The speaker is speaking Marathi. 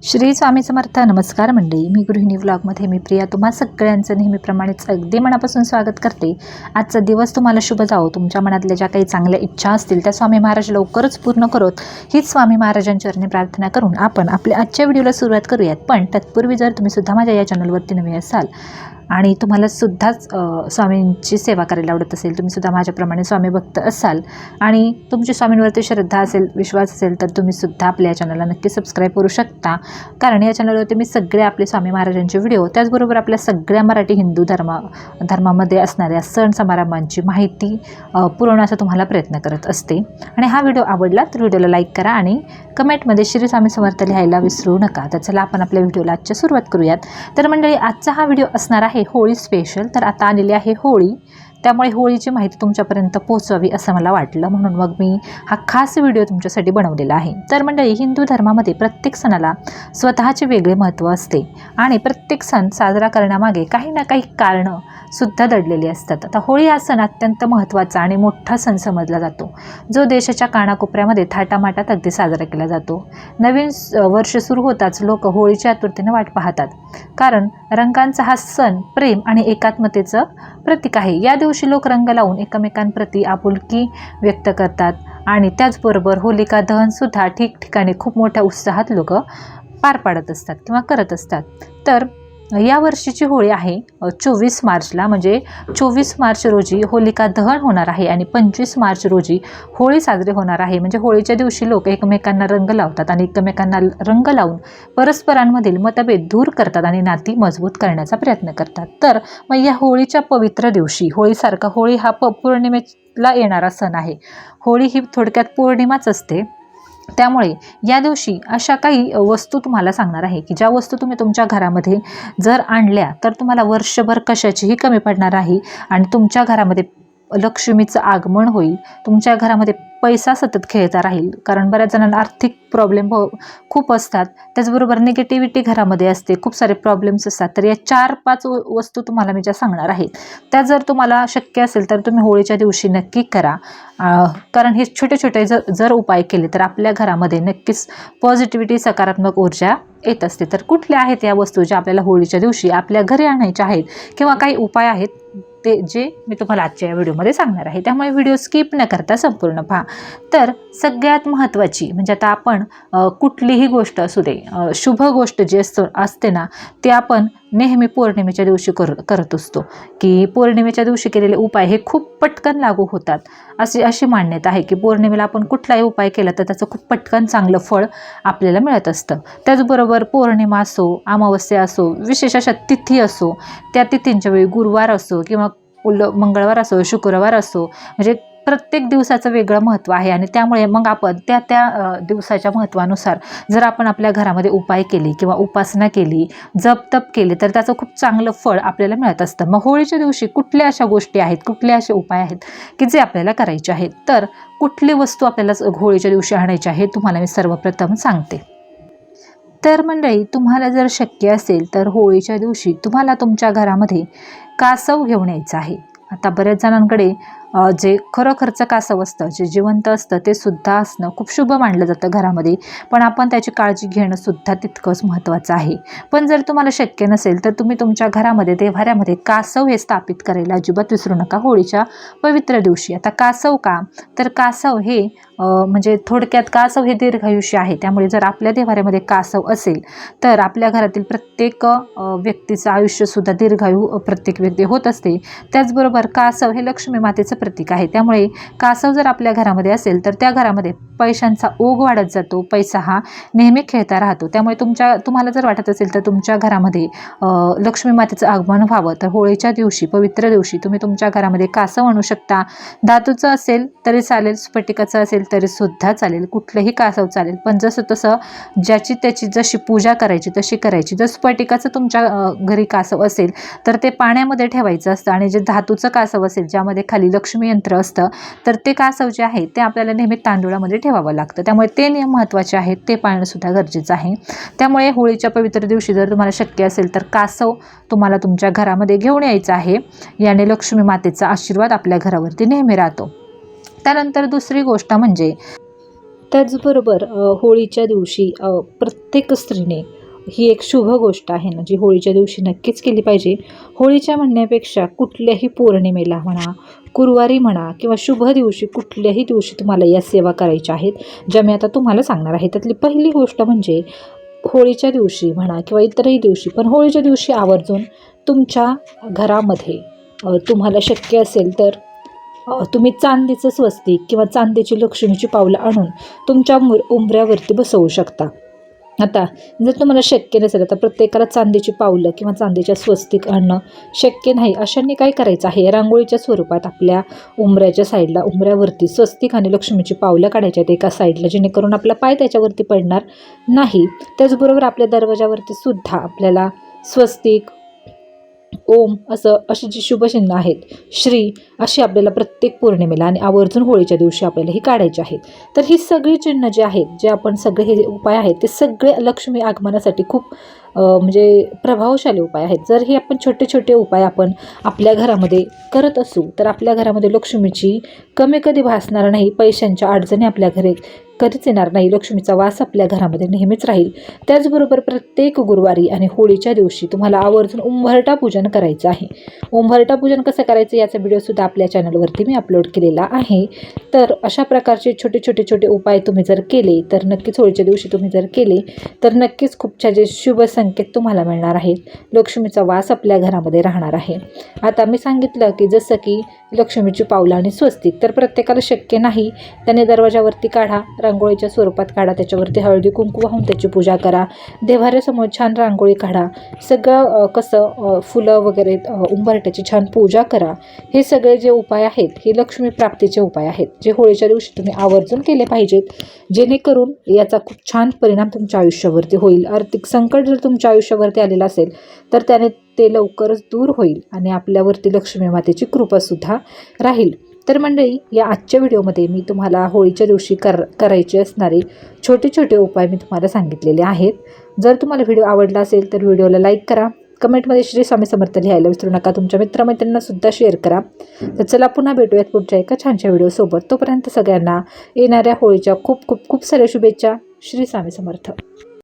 श्री स्वामी समर्थ नमस्कार मंडळी. मी गृहिणी व्लॉगमध्ये मी प्रिया. तुम्हा सगळ्यांचं नेहमीप्रमाणेच अगदी मनापासून स्वागत करते. आजचा दिवस तुम्हाला शुभ जावो. तुमच्या मनातल्या ज्या काही चांगल्या इच्छा असतील त्या स्वामी महाराज लवकरच पूर्ण करोत. हीच स्वामी महाराजांचरणी प्रार्थना करून आपण आपल्या आजच्या व्हिडिओला सुरुवात करूयात. पण तत्पूर्वी जर तुम्ही सुद्धा माझ्या या चॅनलवरती नवे असाल आणि तुम्हाला सुद्धाच स्वामींची सेवा करायला आवडत असेल तुम्ही सुद्धा माझ्याप्रमाणे स्वामी भक्त असाल आणि तुमची स्वामींवरती श्रद्धा असेल विश्वास असेल तर तुम्ही सुद्धा आपल्या चॅनलला नक्की सबस्क्राईब करू शकता. कारण या चॅनलवरती मी सगळे आपले स्वामी महाराजांचे व्हिडिओ त्याचबरोबर आपल्या सगळ्या मराठी हिंदू धर्मा धर्मामध्ये असणाऱ्या सण समारंभांची माहिती पुरवण्याचा तुम्हाला प्रयत्न करत असते. आणि हा व्हिडिओ आवडला तर व्हिडिओला लाईक करा आणि कमेंटमध्ये श्री स्वामी समर्थ लिहायला विसरू नका. तर चला आपण आपल्या व्हिडिओला आजच्या सुरुवात करूयात. तर मंडळी आजचा हा व्हिडिओ असणार आहे होळी स्पेशल तर आता आलेली आहे होळी. त्यामुळे होळीची माहिती तुमच्यापर्यंत पोहोचवावी असं मला वाटलं. म्हणून मग मी हा खास व्हिडिओ तुमच्यासाठी बनवलेला आहे. तर मंडळी हिंदू धर्मामध्ये प्रत्येक सणाला स्वतःचे वेगळे महत्त्व असते आणि प्रत्येक सण साजरा करण्यामागे काही ना काही कारणं सुद्धा दडलेली असतात. आता होळी हा सण अत्यंत महत्त्वाचा आणि मोठा सण समजला जातो. जो देशाच्या कानाकोपऱ्यामध्ये थाटामाटात अगदी साजरा केला जातो. नवीन वर्ष सुरू होताच लोक होळीच्या आतुरतेने वाट पाहतात. कारण रंगांचा हा सण प्रेम आणि एकात्मतेचं प्रतीक आहे. या दिवशी लोक रंग लावून एकमेकांप्रती आपुलकी व्यक्त करतात. आणि त्याचबरोबर होलिका दहनसुद्धा ठिकठिकाणी खूप मोठ्या उत्साहात लोक पार पाडत असतात किंवा करत असतात. तर या वर्षीची होळी आहे चोवीस मार्चला. म्हणजे चोवीस मार्च रोजी होलिका दहन होणार आहे आणि पंचवीस मार्च रोजी होळी साजरी होणार आहे. म्हणजे होळीच्या दिवशी लोक एकमेकांना रंग लावतात आणि एकमेकांना रंग लावून परस्परांमधील मतभेद दूर करतात आणि नाती मजबूत करण्याचा प्रयत्न करतात. तर मग या होळीच्या पवित्र दिवशी होळीसारखा होळी हा प पौर्णिमेला येणारा सण आहे. होळी ही थोडक्यात पौर्णिमाच असते. त्यामुळे या दिवशी अशा काही वस्तू तुम्हाला सांगणार आहे की ज्या वस्तू तुम्ही तुमच्या घरामध्ये जर आणल्या तर तुम्हाला वर्षभर कशाचीही कमी पडणार आहे आणि तुमच्या घरामध्ये लक्ष्मीचं आगमन होईल. तुमच्या घरामध्ये पैसा सतत खेळता राहील. कारण बऱ्याच जणांना आर्थिक प्रॉब्लेम हो, खूप असतात. त्याचबरोबर निगेटिव्हिटी घरामध्ये असते. खूप सारे प्रॉब्लेम्स असतात. तर या चार पाच वस्तू तुम्हाला मी ज्या सांगणार आहे त्या जर तुम्हाला शक्य असेल तर तुम्ही होळीच्या दिवशी नक्की करा. कारण हे छोटे छोटे जर जर उपाय केले तर आपल्या घरामध्ये नक्कीच पॉझिटिव्हिटी सकारात्मक ऊर्जा येत असते. तर कुठल्या आहेत या वस्तू ज्या आपल्याला होळीच्या दिवशी आपल्या घरी आणायच्या आहेत? किंवा काही उपाय आहेत? ते जे मी तुम्हाला आजच्या या व्हिडिओमध्ये सांगणार आहे त्यामुळे व्हिडिओ स्किप न करता संपूर्ण पहा. तर सगळ्यात महत्त्वाची म्हणजे आता आपण कुठलीही गोष्ट असू दे शुभ गोष्ट जी असतो असते ना ते आपण नेहमी पौर्णिमेच्या दिवशी कर करत असतो. की पौर्णिमेच्या दिवशी केलेले उपाय हे खूप पटकन लागू होतात. अशी अशी मान्यता आहे की पौर्णिमेला आपण कुठलाही उपाय केला तर त्याचं खूप पटकन चांगलं फळ आपल्याला मिळत असतं. त्याचबरोबर पौर्णिमा असो अमावस्या असो विशेष अशा तिथी असो त्या तिथींच्या वेळी गुरुवार असो किंवा उल मंगळवार असो शुक्रवार असो म्हणजे प्रत्येक दिवसाचं वेगळं महत्त्व आहे आणि त्यामुळे मग आपण त्या त्या दिवसाच्या महत्त्वानुसार जर आपण आपल्या घरामध्ये उपाय केले किंवा उपासना केली जप तप केले तर त्याचं खूप चांगलं फळ आपल्याला मिळत असतं. मग होळीच्या दिवशी कुठल्या अशा गोष्टी आहेत कुठले असे उपाय आहेत की जे आपल्याला करायचे आहेत? तर कुठली वस्तू आपल्याला होळीच्या दिवशी आणायची आहे तुम्हाला मी सर्वप्रथम सांगते. तर मंडळी तुम्हाला जर शक्य असेल तर होळीच्या दिवशी तुम्हाला तुमच्या घरामध्ये कासव घेऊन यायचं आहे. आता बऱ्याच जणांकडे जे खरोखरचं कासव असतं जे जिवंत असतं ते सुद्धा असणं खूप शुभ मानलं जातं घरामध्ये. पण आपण त्याची काळजी घेणं सुद्धा तितकंच महत्त्वाचं आहे. पण जर तुम्हाला शक्य नसेल तर तुम्ही तुमच्या घरामध्ये देव्हाऱ्यामध्ये कासव हे स्थापित करायला अजिबात विसरू नका. होळीच्या पवित्र दिवशी. आता कासव का? तर कासव हे म्हणजे थोडक्यात कासव हे दीर्घायुष्य आहे. त्यामुळे जर आपल्या देव्हाऱ्यामध्ये कासव असेल तर आपल्या घरातील प्रत्येक व्यक्तीचं आयुष्यसुद्धा दीर्घायू प्रत्येक व्यक्ती होत असते. त्याचबरोबर कासव हे लक्ष्मी मातेचं प्रतीक आहे. त्यामुळे कासव जर आपल्या घरामध्ये असेल तर त्या घरामध्ये पैशांचा ओघ वाढत जातो. पैसा हा नेहमी खेळता राहतो. त्यामुळे तुमच्या तुम्हाला जर वाटत असेल तर तुमच्या घरामध्ये लक्ष्मी मातेचं आगमन व्हावं तर होळीच्या दिवशी पवित्र दिवशी तुम्ही तुमच्या घरामध्ये कासव आणू शकता. धातूचं असेल तरी चालेल. स्फटिकाचं असेल तरी सुद्धा चालेल. कुठलंही कासव चालेल. पण जसं तसं ज्याची त्याची जशी पूजा करायची तशी करायची. जर स्फटिकाचं तुमच्या घरी कासव असेल तर ते पाण्यामध्ये ठेवायचं असतं. आणि जे धातूचं कासव असेल ज्यामध्ये खाली लक्ष्मी यंत्र असतं तर ते कासव जे आहे ते आपल्याला नेहमी तांदुळामध्ये ठेवावं लागतं. त्यामुळे ते नियम महत्त्वाचे आहेत ते पाळणंसुद्धा गरजेचं आहे. त्यामुळे होळीच्या पवित्र दिवशी जर तुम्हाला शक्य असेल तर कासव तुम्हाला तुमच्या घरामध्ये घेऊन यायचं आहे. याने लक्ष्मी मातेचा आशीर्वाद आपल्या घरावरती नेहमी राहतो. त्यानंतर दुसरी गोष्ट म्हणजे त्याचबरोबर होळीच्या दिवशी प्रत्येक स्त्रीने ही एक शुभ गोष्ट आहे ना जी होळीच्या दिवशी नक्कीच केली पाहिजे. होळीच्या म्हणण्यापेक्षा कुठल्याही पौर्णिमेला म्हणा गुरुवारी म्हणा किंवा शुभ दिवशी कुठल्याही दिवशी तुम्हाला या सेवा करायच्या आहेत. ज्या मी आता तुम्हाला सांगणार आहे. त्यातली पहिली गोष्ट म्हणजे होळीच्या दिवशी म्हणा किंवा इतरही दिवशी पण होळीच्या दिवशी आवर्जून तुमच्या घरामध्ये तुम्हाला शक्य असेल तर तुम्ही चांदीचं स्वस्तिक किंवा चांदीची लक्ष्मीची पावलं आणून तुमच्या मुर उंबऱ्यावरती बसवू शकता. आता जर तुम्हाला शक्य नसेल तर प्रत्येकाला चांदीची पावलं किंवा चांदीच्या स्वस्तिक आणणं शक्य नाही अशांनी काय करायचं आहे? रांगोळीच्या स्वरूपात आपल्या उंबऱ्याच्या साईडला उंबऱ्यावरती स्वस्तिक आणि लक्ष्मीची पावलं काढायच्या आहेत एका साईडला जेणेकरून आपला पाय त्याच्यावरती पडणार नाही. त्याचबरोबर आपल्या दरवाजावरती सुद्धा आपल्याला स्वस्तिक ओम असं अशी जी शुभचिन्ह आहेत श्री अशी आपल्याला प्रत्येक पौर्णिमेला आणि आवर्जून होळीच्या दिवशी आपल्याला ही काढायची आहेत. तर ही सगळी चिन्ह जे आहेत जे आपण सगळे हे उपाय आहेत ते सगळे लक्ष्मी आगमनासाठी खूप म्हणजे प्रभावशाली उपाय आहेत. जर हे आपण छोटे छोटे उपाय आपण आपल्या घरामध्ये करत असू तर आपल्या घरामध्ये लक्ष्मीची कमी कधी भासणार नाही पैशांच्या अडचणी आपल्या घरी कधीच येणार नाही लक्ष्मीचा वास आपल्या घरामध्ये नेहमीच राहील. त्याचबरोबर प्रत्येक गुरुवारी आणि होळीच्या दिवशी तुम्हाला आवर्जून उंभरटा पूजन करायचं आहे. उंभरटा पूजन कसं करायचं याचा व्हिडिओसुद्धा आपल्या चॅनलवरती मी अपलोड केलेला आहे. तर अशा प्रकारचे छोटे छोटे छोटे उपाय तुम्ही जर केले तर नक्कीच होळीच्या दिवशी तुम्ही जर केले तर नक्कीच खूप छान शुभ संकेत तुम्हाला मिळणार आहेत. लक्ष्मीचा वास आपल्या घरामध्ये राहणार आहे. आता मी सांगितलं की जसं की लक्ष्मीची पावलं आणि स्वस्तिक तर प्रत्येकाला शक्य नाही त्याने दरवाजावरती काढा रांगोळीच्या स्वरूपात काढा त्याच्यावरती हळदी कुंकू वाहून त्याची पूजा करा. देव्हाऱ्यासमोर छान रांगोळी काढा. सगळं कसं फुलं वगैरे उंबरट्याची छान पूजा करा. हे सगळे जे उपाय आहेत हे लक्ष्मी प्राप्तीचे उपाय आहेत जे होळीच्या दिवशी तुम्ही आवर्जून केले पाहिजेत जेणेकरून याचा खूप छान परिणाम तुमच्या आयुष्यावरती होईल. आर्थिक संकट जर तुमच्या आयुष्यावरती आलेलं असेल तर त्याने ते लवकरच दूर होईल आणि आपल्यावरती लक्ष्मी मातेची कृपासुद्धा राहील. तर मंडळी या आजच्या व्हिडिओमध्ये मी तुम्हाला होळीच्या दिवशी कर करायचे असणारे छोटे छोटे उपाय मी तुम्हाला सांगितलेले आहेत. जर तुम्हाला व्हिडिओ आवडला असेल तर व्हिडिओला लाईक करा. कमेंटमध्ये श्री स्वामी समर्थ लिहायला विसरू नका. तुमच्या मित्रमैत्रिणींनासुद्धा शेअर करा. तर चला पुन्हा भेटूयात पुढच्या एका छानशा व्हिडिओसोबत तोपर्यंत सगळ्यांना येणाऱ्या होळीच्या खूप खूप खूप साऱ्या शुभेच्छा. श्री स्वामी समर्थ.